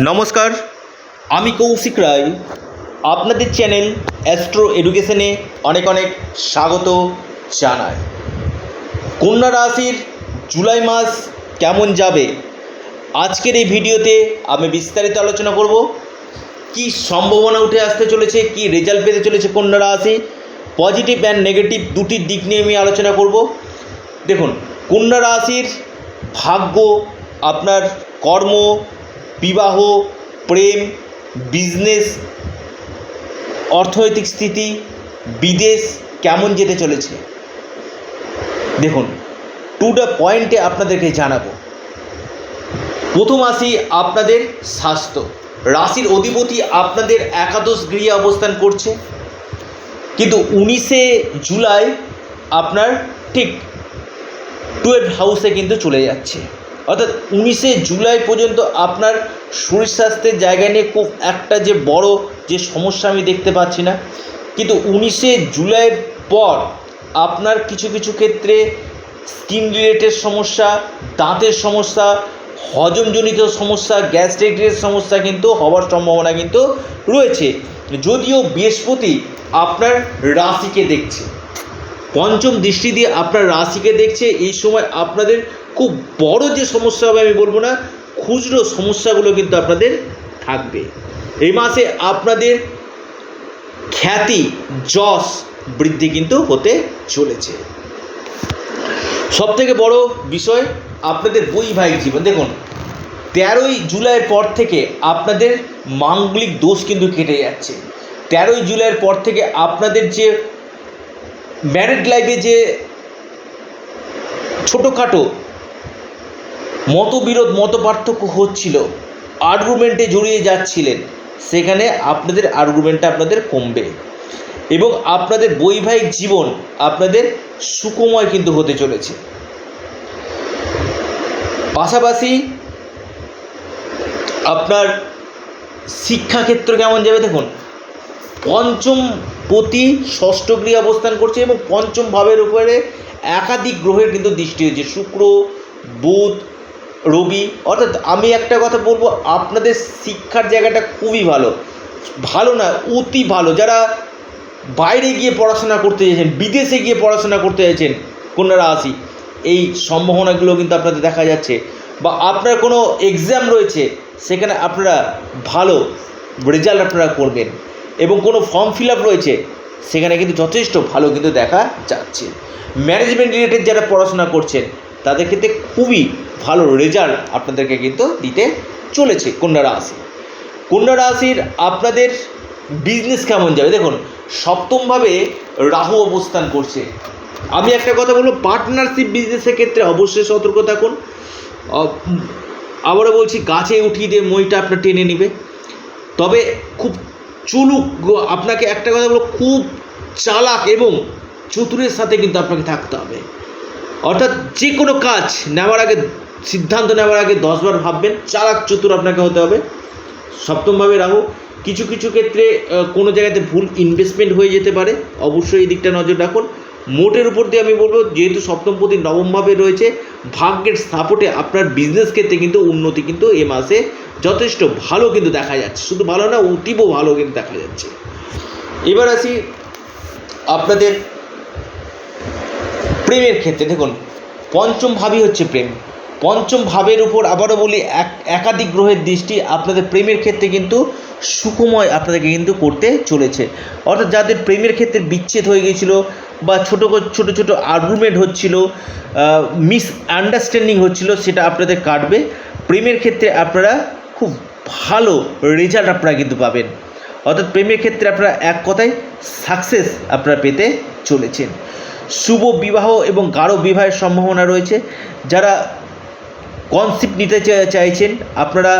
নমস্কার। আমি কৌশিক রায়। আপনাদের চ্যানেল অ্যাস্ট্রো এডুকেশনে অনেক অনেক স্বাগত জানাই। কন্যা রাশির জুলাই মাস কেমন যাবে? আজকের এই ভিডিওতে আমি বিস্তারিত আলোচনা করব। কি সম্ভাবনা উঠে আসতে চলেছে, কি রেজাল্ট পেতে চলেছে কন্যা রাশি? পজিটিভ অ্যান্ড নেগেটিভ দুটি দিক নিয়ে আমি আলোচনা করব। দেখুন, কন্যা রাশির ভাগ্য, আপনার কর্ম বিবাহ, প্রেম বিজনেস অর্থনৈতিক স্থিতি, বিদেশ কেমন যেতে চলেছে? দেখুন টু দ্য পয়েন্টে আপনাদেরকে জানাব। প্রথম আসি আপনাদের স্বাস্থ্য। রাশির অধিপতি আপনাদের একাদশ গৃহে অবস্থান করছে। কিন্তু উনিশে জুলাই আপনার ঠিক টুয়েলভ হাউসে কিন্তু চলে যাচ্ছে। অর্থাৎ উনিশে জুলাই পর্যন্ত আপনার শরীর স্বাস্থ্যের জায়গা নিয়ে খুব একটা যে বড় যে সমস্যা আমি দেখতে পাচ্ছি না। কিন্তু উনিশে জুলাইয়ের পর আপনার কিছু কিছু ক্ষেত্রে স্কিন রিলেটেড সমস্যা, দাঁতের সমস্যা, হজমজনিত সমস্যা, গ্যাস্ট্রিকের সমস্যা কিন্তু হওয়ার সম্ভাবনা কিন্তু রয়েছে। যদিও বৃহস্পতি আপনার রাশিকে দেখছে। পঞ্চম দৃষ্টি দিয়ে আপনার রাশিকে দেখছে, এই সময় আপনাদের খুব বড় যে সমস্যা হবে আমি বলব না, খুচরো সমস্যাগুলো কিন্তু আপনাদের থাকবে। এই মাসে আপনাদের খ্যাতি, যশ বৃদ্ধি কিন্তু হতে চলেছে। সব থেকে বড় বিষয় আপনাদের বৈবাহিক জীবন। দেখুন, তেরোই জুলাইয়ের পর থেকে আপনাদের মাঙ্গলিক দোষ কিন্তু কেটে যাচ্ছে। তেরোই জুলাইয়ের পর থেকে আপনাদের যে ম্যারিড লাইফে যে ছোটোখাটো মতবিরোধ মত পার্থক্য হচ্ছিল। আর্গুমেন্টে জড়িয়ে যাচ্ছিলেন। সেখানে আপনাদের আর্গুমেন্টটা আপনাদের কমবে। এবং আপনাদের বৈবাহিক জীবন আপনাদের সুকময় কিন্তু হতে চলেছে। পাশাপাশি আপনার শিক্ষাক্ষেত্র কেমন যাবে দেখুন? পঞ্চম প্রতি ষষ্ঠ গৃহে অবস্থান করছে এবং পঞ্চম ভাবের উপরে একাধিক গ্রহের কিন্তু দৃষ্টি হয়েছে শুক্র, বুধ রবি, অর্থাৎ আমি একটা কথা বলব, আপনাদের শিক্ষার জায়গাটা খুবই ভালো। ভালো না, অতি ভালো। যারা বাইরে গিয়ে পড়াশোনা করতে চাইছেন, বিদেশে গিয়ে পড়াশোনা করতে চাইছেন কন্যারা আসি এই সম্ভাবনাগুলো কিন্তু আপনাদের দেখা যাচ্ছে। বা আপনার কোনো এক্সাম রয়েছে, সেখানে আপনারা ভালো রেজাল্ট আপনারা করবেন। এবং কোনো ফর্ম ফিল আপ রয়েছে, সেখানে কিন্তু যথেষ্ট ভালো কিন্তু দেখা যাচ্ছে। ম্যানেজমেন্ট রিলেটেড যারা পড়াশোনা করছেন, তাদের ক্ষেত্রে খুবই ভালো রেজাল্ট আপনাদেরকে কিন্তু দিতে চলেছে কন্যা রাশি। কন্যা রাশির আপনাদের বিজনেস কেমন যাবে? দেখুন, সপ্তমভাবে রাহু অবস্থান করছে। আমি একটা কথা বলব পার্টনারশিপ বিজনেসের ক্ষেত্রে অবশ্যই সতর্ক থাকুন। আবারও বলছি, গাছে উঠিয়ে দিয়ে মইটা আপনার টেনে নেবে। তবে খুব চুলুক, আপনাকে একটা কথা বলব, খুব চালাক এবং চতুরের সাথে কিন্তু আপনাকে থাকতে হবে। অর্থাৎ যে কোনো কাজ নেওয়ার আগে সিদ্ধান্ত নেওয়ার আগে দশবার ভাববেন, চালাক চতুর আপনাকে হতে হবে। সপ্তমভাবে রাহু, কিছু কিছু ক্ষেত্রে কোনো জায়গাতে ভুল ইনভেস্টমেন্ট হয়ে যেতে পারে। অবশ্যই এই দিকটা নজর রাখুন। মোটের উপর দিয়ে আমি বলব, যেহেতু সপ্তমপতি নবমভাবে রয়েছে, ভাগ্যের সাপোর্টে আপনার বিজনেস ক্ষেত্রে কিন্তু উন্নতি কিন্তু এ মাসে যথেষ্ট ভালো কিন্তু দেখা যাচ্ছে। শুধু ভালো না অতীব ভালো কিন্তু দেখা যাচ্ছে। এবার আসি আপনাদের প্রেমের ক্ষেত্রে। দেখুন, পঞ্চম ভাবই হচ্ছে প্রেম। পঞ্চম ভাবের উপর আবারও বলি, এক, একাধিক গ্রহের দৃষ্টি আপনাদের প্রেমের ক্ষেত্রে কিন্তু সুখময় আপনাদেরকে কিন্তু করতে চলেছে। অর্থাৎ যাদের প্রেমের ক্ষেত্রে বিচ্ছেদ হয়ে গিয়েছিল বা ছোটো ছোটো ছোটো আর্গুমেন্ট হচ্ছিল মিস আন্ডারস্ট্যান্ডিং হচ্ছিল, সেটা আপনাদের কাটবে। প্রেমের ক্ষেত্রে আপনারা খুব ভালো রেজাল্ট আপনারা কিন্তু পাবেন। অর্থাৎ প্রেমের ক্ষেত্রে আপনারা এক কথায় সাকসেস আপনারা পেতে চলেছেন। শুভ বিবাহ এবং গাঢ় বিবাহের সম্ভাবনা রয়েছে। যারা কনসেপ্ট নিতে চাইছেন, আপনারা,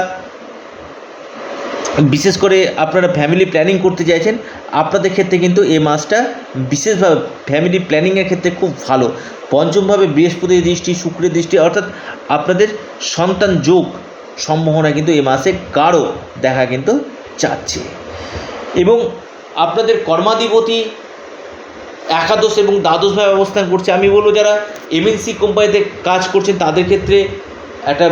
বিশেষ করে আপনারা ফ্যামিলি প্ল্যানিং করতে চাইছেন, আপনাদের ক্ষেত্রে কিন্তু এই মাসটা বিশেষভাবে ফ্যামিলি প্ল্যানিংয়ের ক্ষেত্রে খুব ভালো। পঞ্চমভাবে বৃহস্পতির দৃষ্টি, শুক্রের দৃষ্টি, অর্থাৎ আপনাদের সন্তান যোগ সম্ভাবনা কিন্তু এ মাসে গাঢ় দেখা কিন্তু যাচ্ছে। এবং আপনাদের কর্মাধিপতি একাদশ এবং দ্বাদশভাবে অবস্থান করছে। আমি বলব যারা এমএনসি কোম্পানিতে কাজ করছেন, তাদের ক্ষেত্রে একটা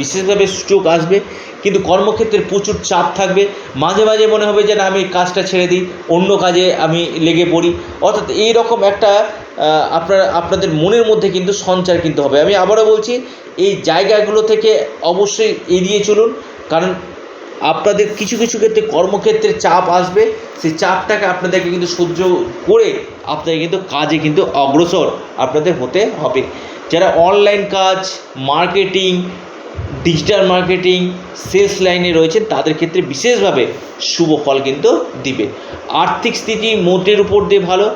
বিশেষভাবে সুযোগ আসবে, কিন্তু কর্মক্ষেত্রে প্রচুর চাপ থাকবে। মাঝে মাঝে মনে হবে যে, না, আমি কাজটা ছেড়ে দিই, অন্য কাজে আমি লেগে পড়ি। অর্থাৎ এই রকম একটা আপনার, আপনাদের মনের মধ্যে কিন্তু সঞ্চার কিন্তু হবে। আমি আবারও বলছি, এই জায়গাগুলো থেকে অবশ্যই এড়িয়ে চলুন, কারণ আপনাদের কিছু কিছু ক্ষেত্রে কর্মক্ষেত্রে চাপ আসবে। সেই চাপটাকে আপনাদেরকে কিন্তু সহ্য করে আপনাদের কিন্তু কাজে কিন্তু অগ্রসর আপনাদের হতে হবে। যারা অনলাইন কাজ মার্কেটিং ডিজিটাল মার্কেটিং সেলস লাইনে রয়েছেন, তাদের ক্ষেত্রে বিশেষভাবে শুভ ফল কিন্তু দিবে। আর্থিক স্থিতি মোটের উপর দিয়ে ভালো।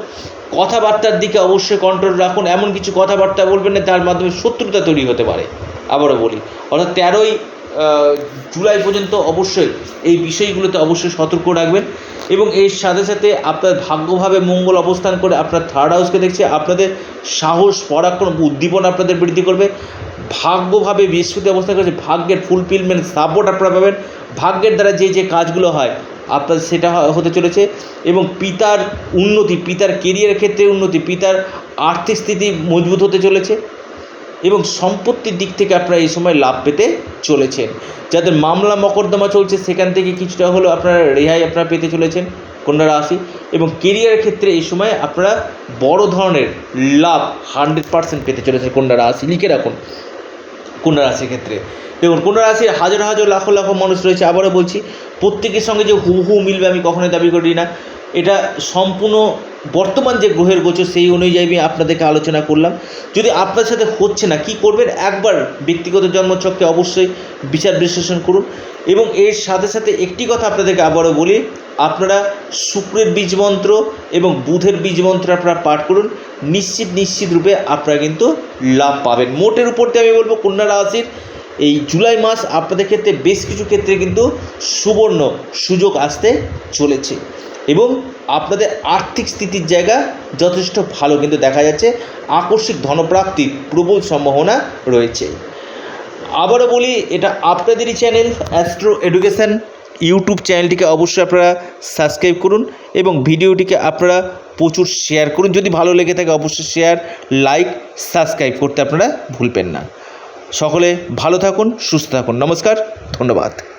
কথাবার্তার দিকে অবশ্যই কন্ট্রোল রাখুন। এমন কিছু কথাবার্তা বলবেন না তার মাধ্যমে শত্রুতা তৈরি হতে পারে। আবারও বলি, অর্থাৎ তেরোই জুলাই পর্যন্ত অবশ্যই এই বিষয়গুলোতে অবশ্যই সতর্ক রাখবেন। এবং এর সাথে সাথে আপনার ভাগ্যভাবে মঙ্গল অবস্থান করে আপনার থার্ড হাউসকে দেখছে, আপনাদের সাহস, পরাক্রম, উদ্দীপনা আপনাদের বৃদ্ধি করবে। ভাগ্যভাবে বৃহস্পতি অবস্থান করেছে, ভাগ্যের ফুলফিলমেন্ট সাপোর্ট আপনারা পাবেন। ভাগ্যের দ্বারা যে যে কাজগুলো হয়, আপনার সেটা হতে চলেছে। এবং পিতার উন্নতি, পিতার কেরিয়ারের ক্ষেত্রে উন্নতি, পিতার আর্থিক স্থিতি মজবুত হতে চলেছে। এবং সম্পত্তির দিক থেকে আপনারা এই সময় লাভ পেতে চলেছেন। যাদের মামলা মকদ্দমা চলছে, সেখান থেকে কিছুটা হলেও আপনারা রেহাই আপনারা পেতে চলেছেন কন্যা রাশি। এবং কেরিয়ারের ক্ষেত্রে এই সময় আপনারা বড় ধরনের লাভ হান্ড্রেড পার্সেন্ট পেতে চলেছেন কন্যা রাশি। লিখে রাখুন কন্যা রাশির ক্ষেত্রে। দেখুন, কন্যা রাশির হাজার হাজার লাখো লাখো মানুষ রয়েছে। আবারও বলছি, প্রত্যেকের সঙ্গে যে হু হু মিলবে আমি কখনোই দাবি করি না। এটা সম্পূর্ণ বর্তমান যে গ্রহের গোচর সেই অনুযায়ী আমি আপনাদেরকে আলোচনা করলাম। যদি আপনার সাথে হচ্ছে না, কি করবেন? একবার ব্যক্তিগত জন্মচক্রে অবশ্যই বিচার বিশ্লেষণ করুন এবং এর সাথে সাথে একটি কথা আপনাদেরকে আবারও বলি, আপনারা শুক্রের বীজ মন্ত্র এবং বুধের বীজ মন্ত্র আপনারা পাঠ করুন। নিশ্চিত নিশ্চিত রূপে আপনারা কিন্তু লাভ পাবেন। মোটের উপর দিয়ে আমি বলব, কন্যা রাশির এই জুলাই মাস আপনাদের ক্ষেত্রে বেশ কিছু ক্ষেত্রে কিন্তু সুবর্ণ সুযোগ আসতে চলেছে। এবং আপনাদের আর্থিক স্থিতির জায়গা যথেষ্ট ভালো কিন্তু দেখা যাচ্ছে, আকস্মিক ধনপ্রাপ্তির প্রবল সম্ভাবনা রয়েছে। আবারও বলি, এটা আপনাদেরই চ্যানেল অ্যাস্ট্রো এডুকেশান ইউটিউব চ্যানেলটিকে অবশ্যই আপনারা সাবস্ক্রাইব করুন এবং ভিডিওটিকে আপনারা প্রচুর শেয়ার করুন। যদি ভালো লেগে থাকে, অবশ্যই শেয়ার লাইক সাবস্ক্রাইব করতে আপনারা ভুলবেন না। সকলে ভালো থাকুন, সুস্থ থাকুন। নমস্কার, ধন্যবাদ।